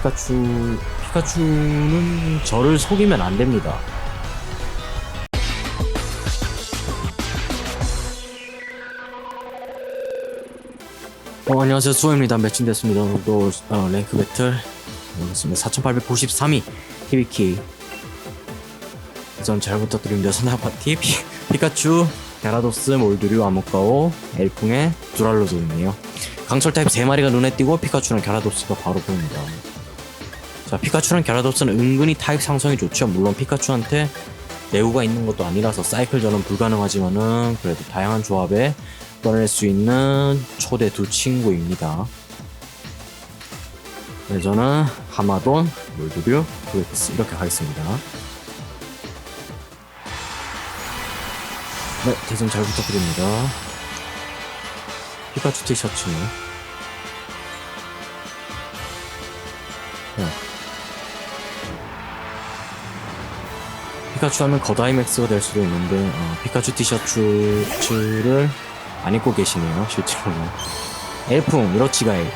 피카츄 피카츄는 저를 속이면 안 됩니다. 어, 안녕하세요. 수호입니다. 매칭 됐습니다. 오늘도 어, 랭크 배틀. 여기있습니다. 4893위 히비키. 우선 잘 부탁드립니다. 선화 파티 피, 피카츄 게라도스 몰드류 아모카오 엘풍의 두랄로드네요. 강철 타입 3마리가 눈에 띄고 피카츄랑 게라도스가 바로 보입니다 자 피카츄랑 게라도스는 은근히 타입 상성이 좋죠 물론 피카츄한테 레우가 있는 것도 아니라서 사이클 전은 불가능하지만은 그래도 다양한 조합에 꺼낼 수 있는 초대 두 친구입니다. 네, 저는 하마돈, 몰드류, 브레이스 이렇게 가겠습니다. 네, 대전 잘 부탁드립니다. 피카츄 티셔츠. 네. 피카츄 하면 거다이맥스가 될 수도 있는데 어, 피카츄 티셔츠를 안 입고 계시네요 실제로는. 엘풍 이로치가이.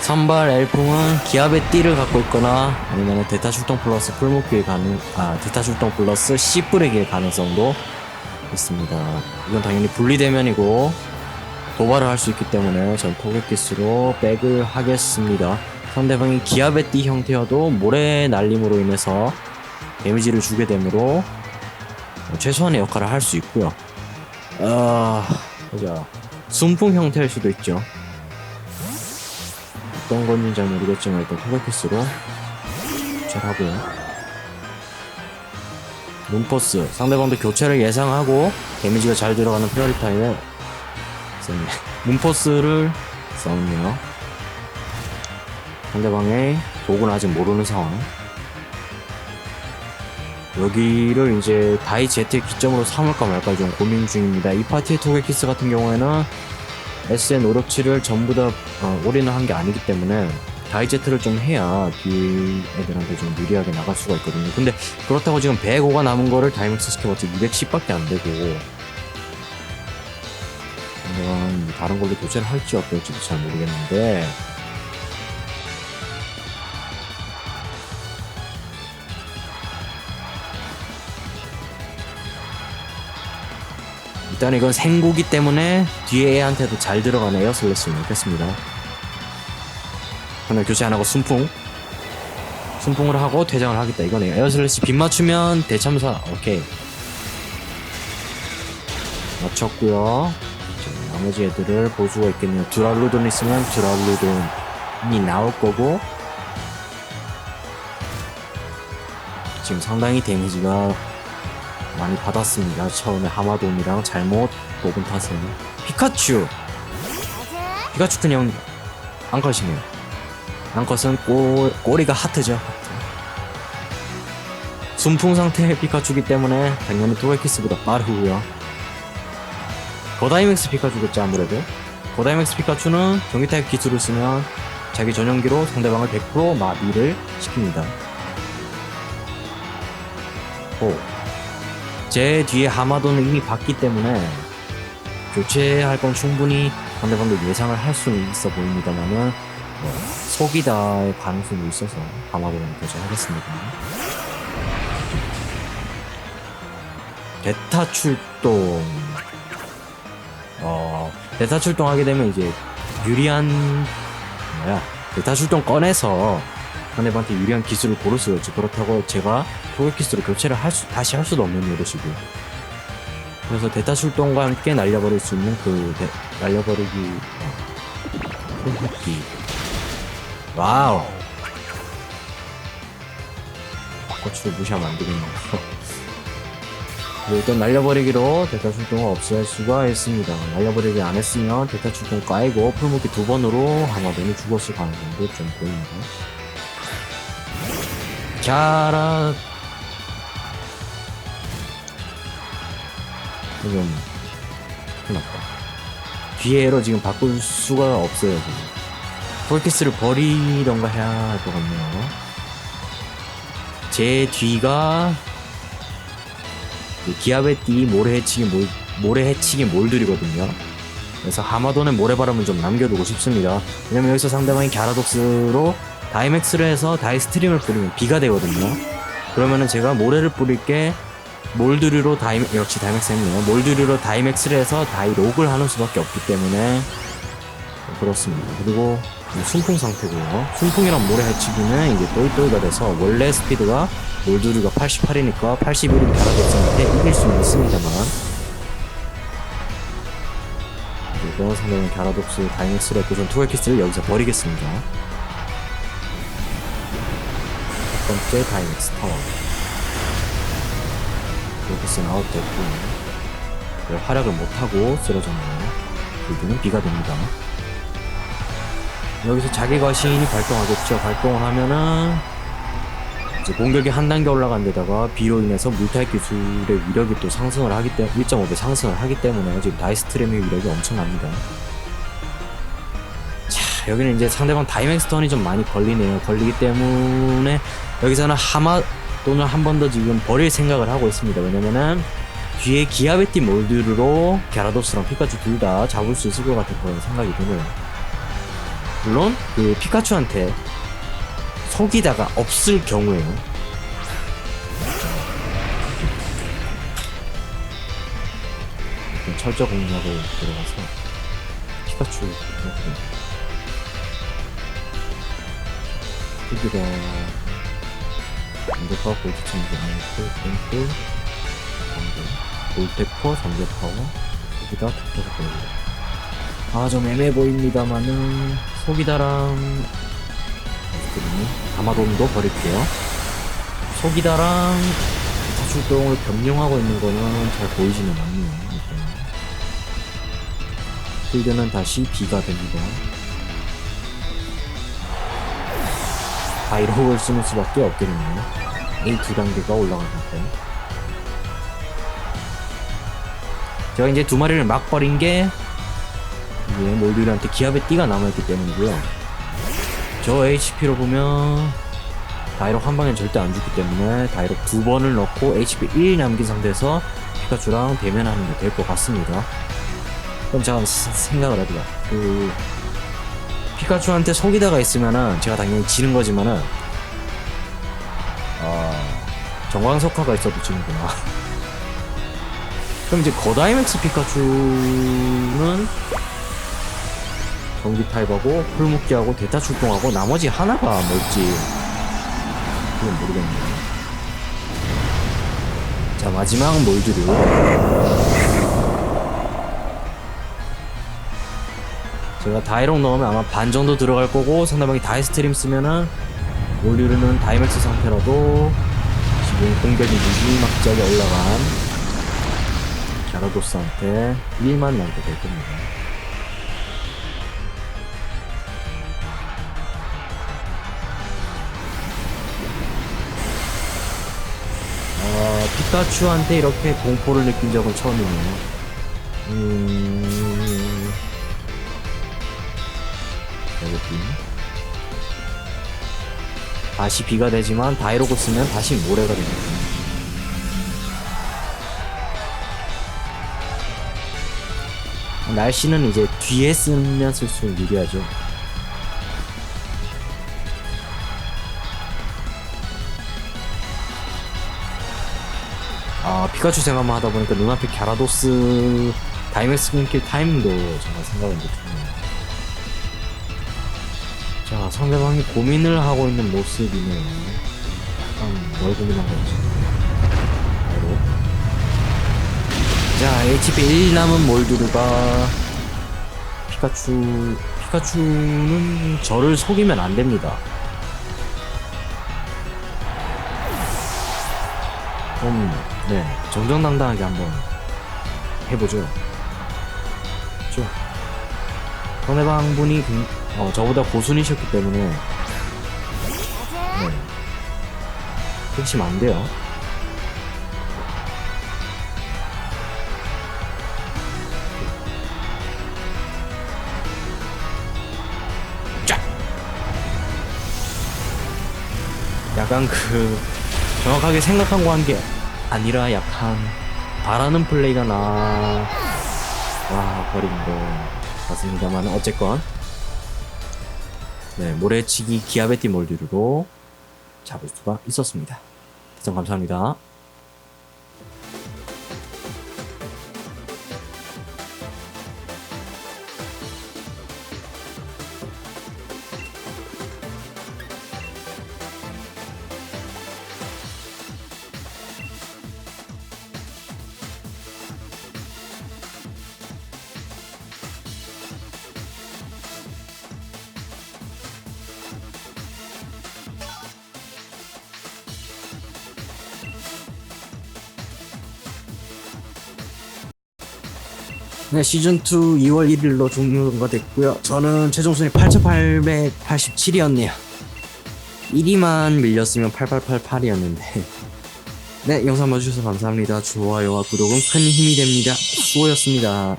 선발 엘풍은 기압의 띠를 갖고 있거나 아니면 대타 출동 플러스 풀목길 가능 아 대타 출동 플러스 씨뿌리길 가능성도 있습니다. 이건 당연히 분리대면이고 도발을 할 수 있기 때문에 전 토개기스로 백을 하겠습니다. 상대방이 기압의 띠 형태여도 모래 날림으로 인해서 데미지를 주게 되므로 최소한의 역할을 할 수 있고요 아... 보자. 순풍 형태일 수도 있죠. 어떤 건지 잘 모르겠지만 일단 토백피스로 잘 하고요. 문포스 상대방도 교체를 예상하고 데미지가 잘 들어가는 프리오리타임에 썼네. 문포스를 썼네요. 상대방의 도구는 아직 모르는 상황. 여기를 이제 다이 제트 기점으로 삼을까 말까 좀 고민 중입니다. 이 파티의 토게키스 같은 경우에는 SN 567을 전부 다 어, 올인을 한 게 아니기 때문에 다이 제트를 좀 해야 뒤 애들한테 좀 유리하게 나갈 수가 있거든요. 근데 그렇다고 지금 105가 남은 거를 다이맥스 시켜봤자 210밖에 안 되고 내가 다른 걸로 교체를 할지 어떨지도 잘 모르겠는데 일단 이건 생고기 때문에 뒤에 애한테도 잘 들어가는 에어슬래시를 넣겠습니다. 그러면 교체 안 하고 순풍. 순풍을 하고 퇴장을 하겠다. 이거네요. 에어 슬래시 빗 맞추면 대참사. 오케이. 맞췄고요. 자, 나머지 애들을 볼 수가 있겠네요. 드랄루돈 있으면 드랄루돈이 나올 거고 지금 상당히 데미지가 많이 받았습니다. 처음에 하마돈이랑 잘못 뽑은 탓은 피카츄 피카츄 그냥 앙컷이네요. 앙컷은 꼬, 꼬리가 하트죠. 하트. 순풍 상태의 피카츄기 때문에 당연히 토에키스보다 빠르고요. 거다이맥스 피카츄겠죠 아무래도. 거다이맥스 피카츄는 경기 타입 기술을 쓰면 자기 전용기로 상대방을 100% 마비를 시킵니다. 오. 제 뒤에 하마도는 이미 봤기 때문에 교체할 건 충분히 상대방도 예상을 할 수는 있어 보입니다만은 뭐 속이다의 가능성도 있어서 하마도는 교체하겠습니다. 대타 출동 어 대타 출동하게 되면 이제 유리한 뭐야 대타 출동 꺼내서 상대방한테 유리한 기술을 고를 수가 있죠. 그렇다고 제가 토글키스로 교체를 할 수, 다시 할 수도 없는 요것이고. 그래서 대타 출동과 함께 날려버릴 수 있는 그 대, 날려버리기 hul기 와우 고추를 무시하면 안 되겠네요. 일단 날려버리기로 대타 출동을 없앨 수가 있습니다. 날려버리기 안 했으면 대타 출동 까이고 풀무기 두 번으로 하마돈이 죽었을 가능성도 좀 보입니다. 자라 지금 큰일 났다. 뒤에로 지금 바꿀 수가 없어요 지금. 폴키스를 버리던가 해야 할 것 같네요. 제 뒤가 그 기압의 띠 모래 해치기 몰 모래 해치기 몰들이거든요 그래서 하마돈의 모래바람은 좀 남겨두고 싶습니다. 왜냐면 여기서 상대방이 갸라독스로 다이맥스를 해서 다이스트림을 뿌리면 B가 되거든요. 그러면은 제가 모래를 뿌릴 게 몰드류로 다이 역시 다이맥스 했네요. 몰드류로 다이맥스를 해서 다이록을 하는 수밖에 없기 때문에 그렇습니다. 그리고 이 순풍 상태고요. 순풍이랑 모래 해치기는 이제 또이또이가 돼서 원래 스피드가 몰드류가 88이니까 81인 갸라독스한테 이길 수는 있습니다만 상대는 갸라독스 다이맥스를 했고 전 투웨키스를 여기서 버리겠습니다. 첫 번째 다이맥스 타워 투웨키스는 아웃됐고 네, 활약을 못하고 쓰러졌네요. 빌드는 B가 됩니다. 여기서 자기 거신이 발동하겠죠. 발동을 하면은 이제 공격이 한 단계 올라간 데다가 B로 인해서 물타입 기술의 위력이 또 상승을 하기 때문에 1.5배 상승을 하기 때문에 지금 다이스트림의 위력이 엄청납니다. 자 여기는 이제 상대방 다이맥스 턴이 좀 많이 걸리네요. 걸리기 때문에 여기서는 하마 또는 한번 더 지금 버릴 생각을 하고 있습니다. 왜냐면은 뒤에 기아베티 몰드로 갸라도스랑 피카츄 둘 다 잡을 수 있을 것 같은 그런 생각이 드네요. 물론 그 피카츄한테 속이다가 없을 경우에요. 철저 공략을 들어가서 피카츄 여기가 잠재파워 골드 천재 아니고 땡글 잠재 골테퍼 잠재파워 여기다 툭툭 걸려 아좀 애매해 보입니다만은 속이다랑 그리고 아마돈도 버릴게요. 속이다랑 기타 출동을 변경하고 있는 거는 잘 보이지는 않네요. 일단. 필드는 다시 B가 됩니다. 바이록을 쓰는 수밖에 없겠네요. A 두 단계가 올라가는 때. 제가 이제 두 마리를 막 버린 게 이제 몰드한테 기압의 띠가 남아있기 때문이고요. 저 HP로 보면 다이록 한 방엔 절대 안 죽기 때문에 다이록 두 번을 넣고 HP 1 남긴 상태에서 피카츄랑 대면하는 게 될 것 같습니다. 그럼 제가 스- 생각을 해보자. 그 피카츄한테 속이다가 있으면은 제가 당연히 지는 거지만은 아 정광석화가 있어도 지는구나. 그럼 이제 거다이맥스 피카츄는 전기 타입하고 풀묶기하고 대타 출동하고 나머지 하나가 뭘지 그건 모르겠네요. 자 마지막 몰드류 제가 다이록 넣으면 아마 반 정도 들어갈 거고 상대방이 다이스트림 쓰면은 몰드류는 다이맥스 상태라도 지금 공격이 무지막지하게 올라간 갸라도스한테 1만 남게 될 겁니다. 피카츄한테 이렇게 공포를 느낀 적은 처음이네요. 음... 다시 비가 되지만 다이로고 쓰면 다시 모래가 됩니다. 날씨는 이제 뒤에 쓰면 쓸수록 유리하죠. 피카츄 생각만 하다 보니까 눈앞에 갸라도스 다이맥스 끊길 타이밍도 정말 생각을 못했네요. 자 상대방이 고민을 하고 있는 모습이네요. 약간 뭘 고민한 건지. 바로 자 HP 1 남은 몰드루가 피카츄 피카츄는 저를 속이면 안 됩니다. 좀, 네, 정정당당하게 한번 해보죠. 죠 상대방 분이 그- 어, 저보다 고순이셨기 때문에, 네. 핵심 안 돼요. 쫙! 약간 그, 정확하게 생각한 거 한 게 아니라 약간 바라는 플레이가 나 와 버린 거 같습니다만 어쨌건 네 모래치기 기아베티 몰드로 잡을 수가 있었습니다. 시청 감사합니다. 네, 시즌2 2월 1일로 종료가 됐고요. 저는 최종 순위 8,887이었네요. 1위만 밀렸으면 8888이었는데. 네, 영상 봐주셔서 감사합니다. 좋아요와 구독은 큰 힘이 됩니다. 수고였습니다.